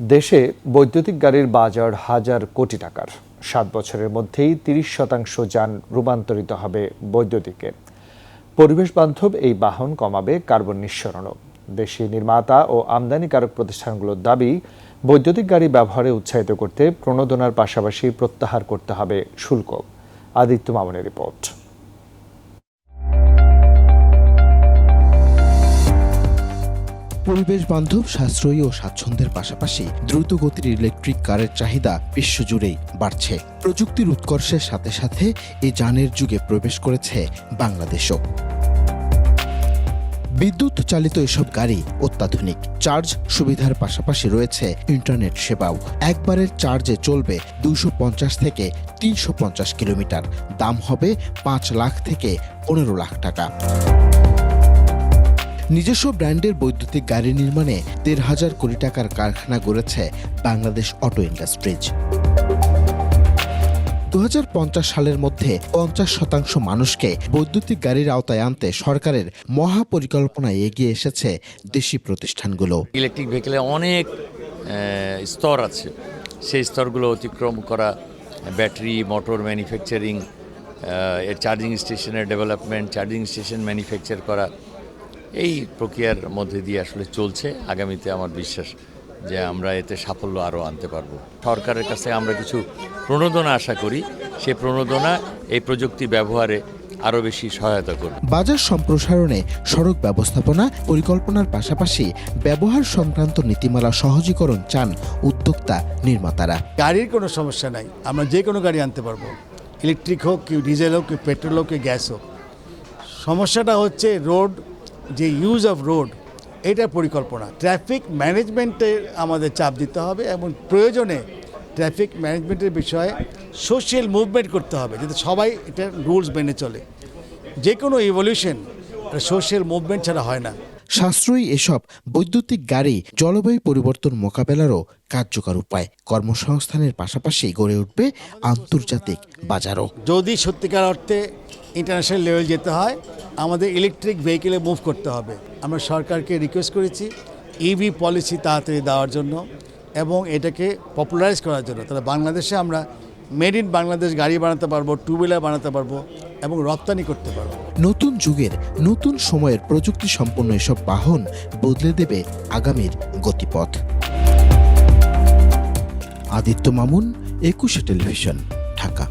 দেশে বৈদ্যুতিক গাড়ির বাজার হাজার কোটি টাকার। সাত বছরের মধ্যেই তিরিশ শতাংশ যান রূপান্তরিত হবে বৈদ্যুতিকে। পরিবেশ বান্ধব এই বাহন কমাবে কার্বন নিঃসরণও। দেশি নির্মাতা ও আমদানিকারক প্রতিষ্ঠানগুলোর দাবি, বৈদ্যুতিক গাড়ি ব্যবহারে উৎসাহিত করতে প্রণোদনার পাশাপাশি প্রত্যাহার করতে হবে শুল্ক। আদিত্য মামনের রিপোর্ট। পরিবেশ বান্ধব, সাশ্রয়ী ও স্বাচ্ছন্দ্যের পাশাপাশি দ্রুত গতির ইলেকট্রিক কারের চাহিদা বিশ্বজুড়েই বাড়ছে। প্রযুক্তির উৎকর্ষের সাথে সাথে এই যানের যুগে প্রবেশ করেছে বাংলাদেশও। বিদ্যুৎ চালিত এসব গাড়ি অত্যাধুনিক। চার্জ সুবিধার পাশাপাশি রয়েছে ইন্টারনেট সেবাও। একবারের চার্জে চলবে দুশো থেকে তিনশো পঞ্চাশ কিলোমিটার। দাম হবে পাঁচ লাখ থেকে পনেরো লাখ টাকা। নিজস্ব ব্র্যান্ডের বৈদ্যুতিক গাড়ি নির্মাণে দেড় হাজার কোটি টাকার কারখানা গড়েছে বাংলাদেশ অটো ইন্ডাস্ট্রিজ। দু হাজার পঞ্চাশ সালের মধ্যে পঞ্চাশ শতাংশ মানুষকে বৈদ্যুতিক গাড়ির আওতায় আনতে সরকারের মহাপরিকল্পনায় এগিয়ে এসেছে দেশি প্রতিষ্ঠানগুলো। ইলেকট্রিক ভেহিকেলে অনেক স্তর আছে। সেই স্তরগুলো অতিক্রম করা, ব্যাটারি, মোটর ম্যানুফ্যাকচারিং চার্জিং স্টেশনের ডেভেলপমেন্ট, চার্জিং স্টেশন ম্যানুফ্যাকচার করা এই প্রক্রিয়ার মধ্যে দিয়ে আসলে চলছে। আগামীতে আমার বিশ্বাস যে আমরা এতে সাফল্য আরও আনতে পারব। সরকারের কাছে আমরা কিছু প্রণোদনা আশা করি। সে প্রণোদনা এই প্রযুক্তি ব্যবহারে আরও বেশি সহায়তা করবে। বাজার সম্প্রসারণে সড়ক ব্যবস্থাপনা পরিকল্পনার পাশাপাশি ব্যবহার সংক্রান্ত নীতিমালা সহজীকরণ চান উদ্যোক্তা নির্মাতারা। গাড়ির কোনো সমস্যা নাই। আমরা যে কোনো গাড়ি আনতে পারব। ইলেকট্রিক হোক কি ডিজেল হোক কি পেট্রোল হোক কি গ্যাস হোক। সমস্যাটা হচ্ছে রোড যে ইউজ অফ রোড এটা পরিকল্পনা। ট্রাফিক ম্যানেজমেন্টে আমাদের চাপ দিতে হবে এবং প্রয়োজনে ট্রাফিক ম্যানেজমেন্টের বিষয়ে সোশ্যাল মুভমেন্ট করতে হবে, যাতে সবাই এটা রুলস মেনে চলে। যে কোনো ইভলিউশন সোশ্যাল মুভমেন্ট ছাড়া হয় না। সাশ্রয়ী এসব বৈদ্যুতিক গাড়ি জলবায়ু পরিবর্তন মোকাবেলারও কার্যকর উপায়। কর্মসংস্থানের পাশাপাশি গড়ে উঠবে আন্তর্জাতিক বাজারও। যদি সত্যিকার অর্থে ইন্টারন্যাশনাল লেভেল যেতে হয়, আমাদের ইলেকট্রিক ভেহিকেলে মুভ করতে হবে। আমরা সরকারকে রিকোয়েস্ট করেছি ইভি পলিসি তাড়াতাড়ি দেওয়ার জন্য এবং এটাকে পপুলারাইজ করার জন্য। তাহলে বাংলাদেশে আমরা মেড ইন বাংলাদেশ গাড়ি বানাতে পারব টু হুইলার বানাতে পারব এবং রপ্তানি করতে পারব। নতুন যুগের নতুন সময়ের প্রযুক্তি সম্পন্ন এসব বাহন বদলে দেবে আগামীর গতিপথ। আদিত্য মামুন, একুশে টেলিভিশন, ঢাকা।